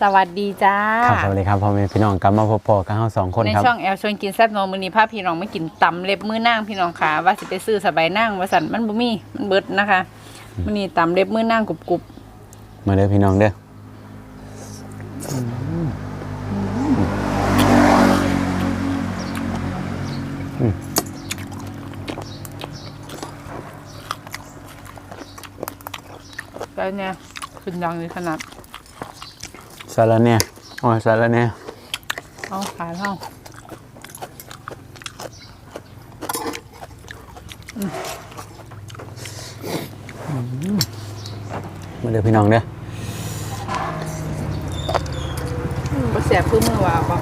สวัสดีจ้าครับสวัสดีครับพ่อแม่พี่น้องกลับมาพบปอกันเฮาสองคนในครับช่องแอลชวนกินแซ่บโนมือนี้พาพี่น้องมากินตำเล็บมือนางพี่น้องขาว่าสิไปซื้อสบายนางว่าสันมันบ่มีมันเบิดนะคะมือนี้ตำเล็บมือนางกรุบมาเด้อพี่น้องเด้อๆแล้วเนี่ยขึ้นดังเลยขนาด สาระเนี่ยอ๋อสาระเนี่ยเอาขายเท่ามาเด้อพี่น้องเด้อบ่แสบคือมือว่าบ่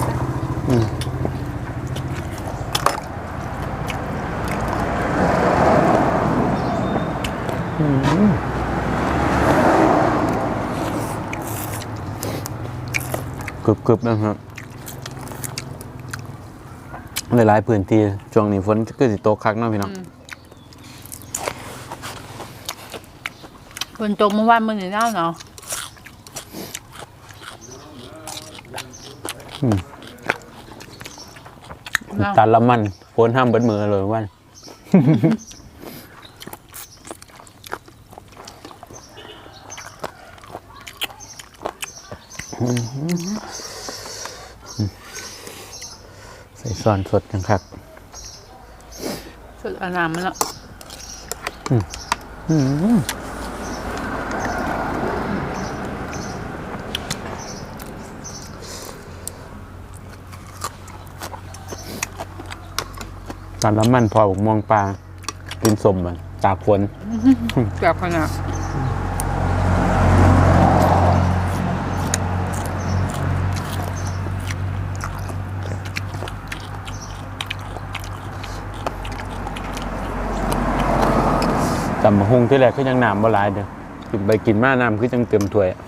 อืม กรึบกรึบๆนะครับหลายๆพื้นที่ช่วงนี้ฝนก็สิตกคักเนาะพี่น้องฝนตกเมื่อวานมื้อนี้เนาะเนาะเนาะตัดละมันโฟนห้ามเบิดมือเลยวัน ใส่ซอนสดจังครับ สดอนามมันเนาะตัดละมันพอผมมองปลากินสมมันตากฝนแบบขนาด ตำบักหุงที่แรกคือยังน้ำบ่หลายเด้อกินไปกินมาน้ำคือจังเต็มถ้วยอะ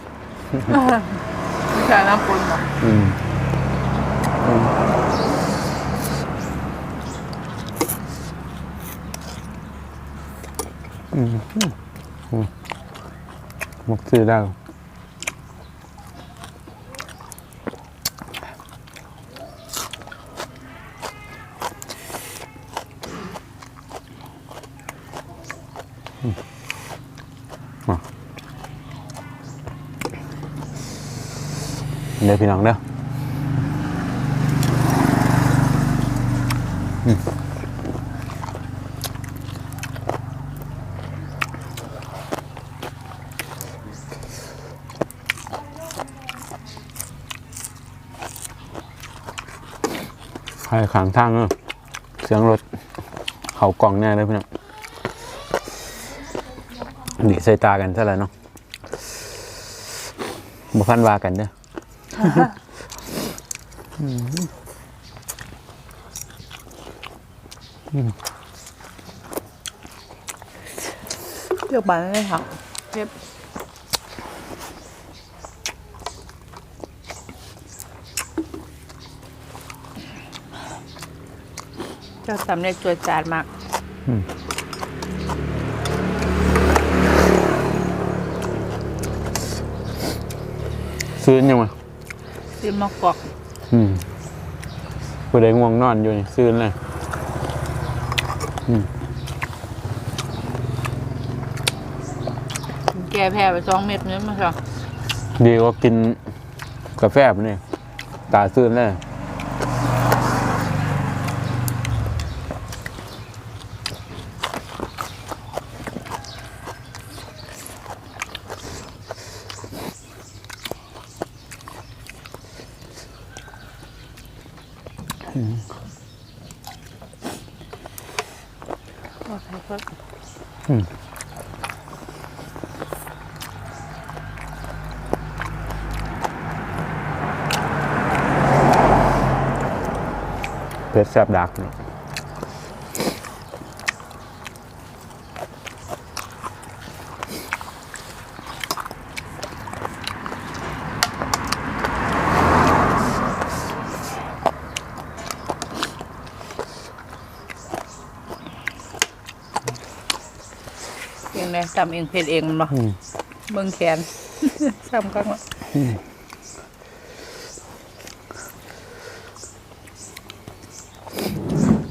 ใช่น้ำปนบ่อืมอืมอืมอืมหมกซื้อได้ เดี๋ยวพี่น้องเด้อใครขางทางเนอะเสียงรถเขากล่องแน่เลยพี่น้อง นี่ใส่ตากันซะแล้วเนาะบ่พันวากันเด้อเลือกบานได้ค่ะเรียบเจ้าสำเร็จตัวจานมาก ซื้อยังไงซื้อมากอกอืมผู้ใดง่วงนอนอยู่นี่ซื้อเลยแกแพ้ไปสองเม็ดนี้มาค่ะดีกว่ากินกาแฟปะเนี่ยตาซื้อเลย เครับเพชรแซบดักเนาะ น่ซ้ำเองเพชรเองเนาะเบิ่งแขน ซ้ำกันว่า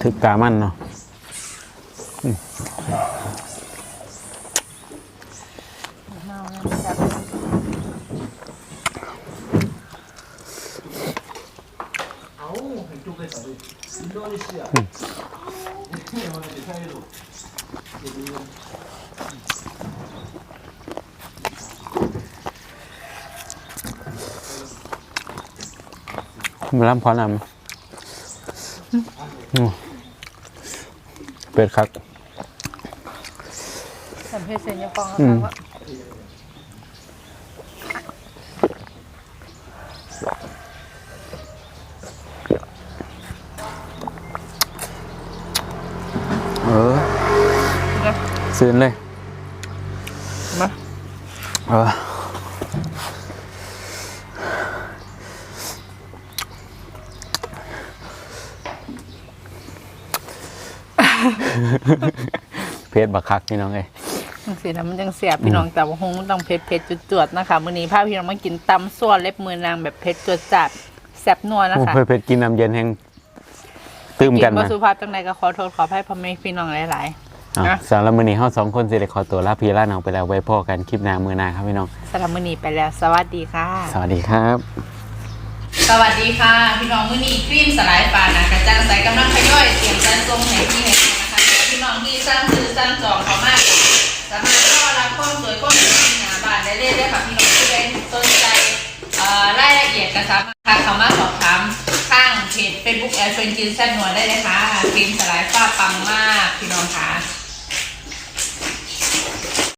ถึกตามันเนาะ嗯。 มานะจับมาล้ำพอนำอืมเป็ดครับสัมเพศเซนยาฟองอืนะมคะว่าเออเดี๋ยวซื้นเลยมาเออ เพชรบักคักพี่น้องเอ้ยจังสีนะมันจังเสียบพี่น้องแต่ว่าคงมันต้องเผ็ดเผ็ดๆจวดๆนะคะมื้อนี้พาพี่น้องมากินตำส่วนเล็บมือนางแบบเผ็ดจวดจัดแซ่บนัวนะโอ้คะเพชรเพชรกินน้ำเย็นแห้งตื้มกิกันนบ่นะสุภาพจังใดก็ขอโทษขออภัยพ่อแม่พี่น้องหลายอะนะสำหรับมื้อนี้เฮาสองคนสิได้ขอตัวลาพี่ลาน้องไปแล้วไว้พ่อกันคลิปหน้ามื้อหน้าครับพี่น้องๆสำหรับมื้อนี้ไปแล้ว สวัสดีค่ะ สวัสดีครับ สวัสดีค่ะ พี่น้องมื้อนี้ครีมสลายปลานะกระจังใสกำลังทยอยเตรียมจัดส่งให้พี่ให้น้องนะคะพี่น้องที่สร้างซื้อสร้างจองเขามากสามารถเข้ารับความสวยความงามหนาบานได้เลยได้อค่ะพี่น้องที่ได้สนใจเอ่อรายละเอียดก็สามารถเข้ามาสอบถามข้างเพจ Facebook แอร์เฟนกินแซ่บนัวได้เลยค่ะครีมสลายฝ้าปังมากพี่น้องค่ะ